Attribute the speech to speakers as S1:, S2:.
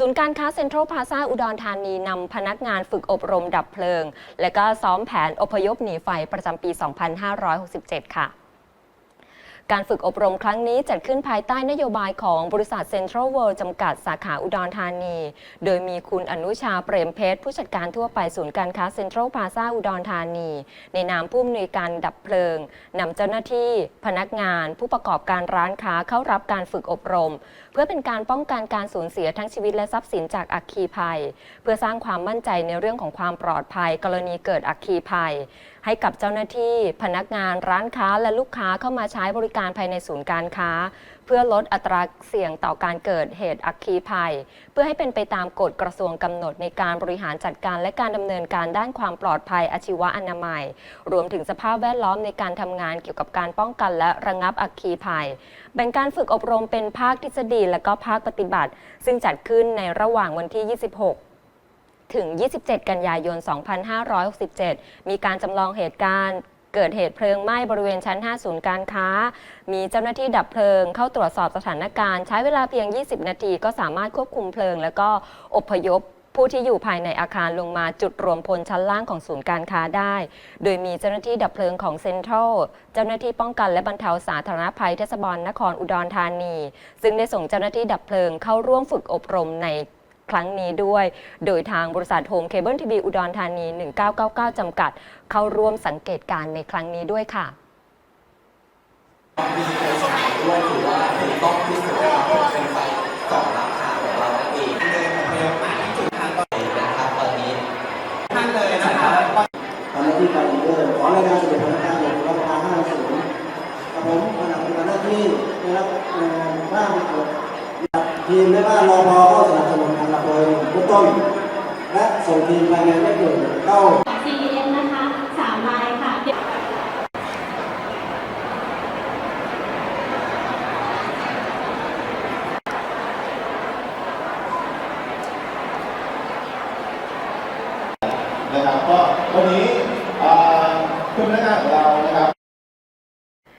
S1: ศูนย์การค้าเซ็นทรัลพลาซาอุดรธานีนำพนักงานฝึกอบรมดับเพลิง และก็ซ้อมแผนอพยพหนีไฟประจำปี 2567 ค่ะ การฝึกอบรมครั้งนี้จัดขึ้นภายใต้นโยบายของบริษัทเซ็นทรัลเวิลด์จำกัดสาขาอุดรธานี โดยมีคุณอนุชาเปรมเพชรผู้จัดการทั่วไปศูนย์การค้าเซ็นทรัลพลาซาอุดรธานี ในนามผู้อำนวยการดับเพลิงนำเจ้าหน้าที่ พนักงาน ผู้ประกอบการร้านค้าเข้ารับการฝึกอบรม เพื่อเป็นการป้องกันการสูญเสียทั้งชีวิตและทรัพย์สินจากอัคคีภัย เพื่อสร้างความมั่นใจในเรื่องของความปลอดภัย กรณีเกิดอัคคีภัย ให้กับเจ้าหน้าที่ พนักงานร้านค้าและลูกค้าเข้ามาใช้บริการภายในศูนย์การค้า เพื่อลดอัตราเสี่ยงต่อการเกิดเหตุอัคคีภัย เพื่อให้เป็นไปตามกฎกระทรวงกำหนดในการบริหารจัดการและการดำเนินการด้านความปลอดภัยอาชีวะอนามัย รวมถึงสภาพแวดล้อมในการทำงานเกี่ยวกับการป้องกันและระงับอัคคีภัย แบ่งการฝึกอบรมเป็นภาคทฤษฎีและก็ภาคปฏิบัติ ซึ่งจัดขึ้นในระหว่างวันที่ 26ถึง 27 กันยายน 2567 มีการจำลองเหตุการณ์ เกิดเหตุเพลิงไหม้บริเวณชั้น 5 ศูนย์การค้า มีเจ้าหน้าที่ดับเพลิงเข้าตรวจสอบสถานการณ์ ใช้เวลาเพียง 20 นาทีก็สามารถควบคุมเพลิง แล้วก็อพยพผู้ที่อยู่ภายในอาคารลงมาจุดรวมพลชั้นล่างของศูนย์การค้าได้ โดยมีเจ้าหน้าที่ดับเพลิงของเซ็นทรัล เจ้าหน้าที่ป้องกันและบรรเทาสาธารณภัยเทศบาลนครอุดรธานี ซึ่งได้ส่งเจ้าหน้าที่ดับเพลิงเข้าร่วมฝึกอบรมใน ครั้งนี้ด้วย โดยทางบริษัทโฮมเคเบิลทีวีอุดรธานี 1999 จำกัด เข้าร่วมสังเกตการณ์ในครั้งนี้ด้วยค่ะ
S2: มีโฆษณาด้วยถือว่าถูกต้องที่สุดนะครับเป็นไฟสองราคาของเรานั่นเองเดินอพยพมาที่จุดทางตอนนี้นะครับตอนนี้ท่านเลยนะครับ
S3: ทำหน้าที่การเดินขอรายงานสเด็จพนักงานอย่างราคาห้าศูนย์กับผมขณะปฏิบัติหน้าที่ได้รับงานบ้านทีมแม่บ้านรอพอ และส่งทีมรายงานไม่เกิดเข้า
S4: CPM นะคะสามลายค่ะ
S5: นะครับก็วันนี้เอ่อคุณพนักงานของเรานะครับ